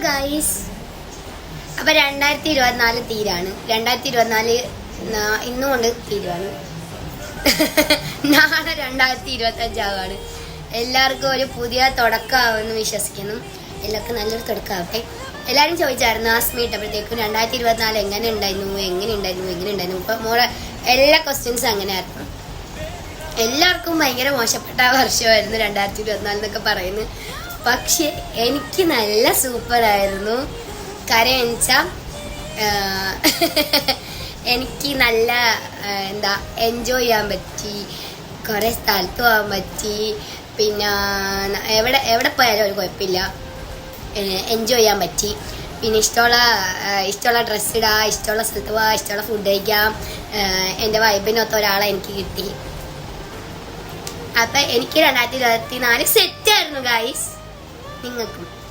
Guys അപ്പൊ രണ്ടായിരത്തി ഇരുപത്തിനാല് തീരാണ്. രണ്ടായിരത്തി ഇരുപത്തിനാല് ഇന്നും കൊണ്ട് തീരുവാണ്. നാളെ രണ്ടായിരത്തി ഇരുപത്തി അഞ്ചാവാണ് എല്ലാവർക്കും ഒരു പുതിയ തുടക്കമാവുമെന്ന് വിശ്വസിക്കുന്നു. എല്ലാവർക്കും നല്ലൊരു തുടക്കമാവട്ടെ. എല്ലാവരും ചോദിച്ചായിരുന്നു ആ സ്മീ ഇട്ടപ്പോഴത്തേക്കും രണ്ടായിരത്തി ഇരുപത്തിനാല് എങ്ങനെ ഉണ്ടായിരുന്നു എങ്ങനെ ഉണ്ടായിരുന്നു എങ്ങനെ ഉണ്ടായിരുന്നു. ഇപ്പൊ മോളെ എല്ലാ ക്വസ്റ്റ്യൻസും അങ്ങനെയായിരുന്നു. എല്ലാവർക്കും ഭയങ്കര മോശപ്പെട്ട വർഷമായിരുന്നു രണ്ടായിരത്തി ഇരുപത്തിനാല് എന്നൊക്കെ പറയുന്നു പക്ഷെ എനിക്ക് നല്ല സൂപ്പറായിരുന്നു. കാര്യം എന്നുവെച്ചാൽ എനിക്ക് നല്ല എന്താ എൻജോയ് ചെയ്യാൻ പറ്റി. കുറേ സ്ഥലത്ത് പോകാൻ പറ്റി. പിന്നെ എവിടെ എവിടെ പോയാലും ഒരു കുഴപ്പമില്ല. എൻജോയ് ചെയ്യാൻ പറ്റി. പിന്നെ ഇഷ്ടമുള്ള ഇഷ്ടമുള്ള ഡ്രസ്സ് ഇടാം ഇഷ്ടമുള്ള സ്ഥലത്ത് പോവാം ഇഷ്ടമുള്ള ഫുഡ് കഴിക്കാം. എന്റെ വൈബിനൊത്ത ഒരാളെ എനിക്ക് കിട്ടി. അപ്പം എനിക്ക് രണ്ടായിരത്തി ഇരുപത്തി നാല് സെറ്റായിരുന്നു ഗൈസ് being a group.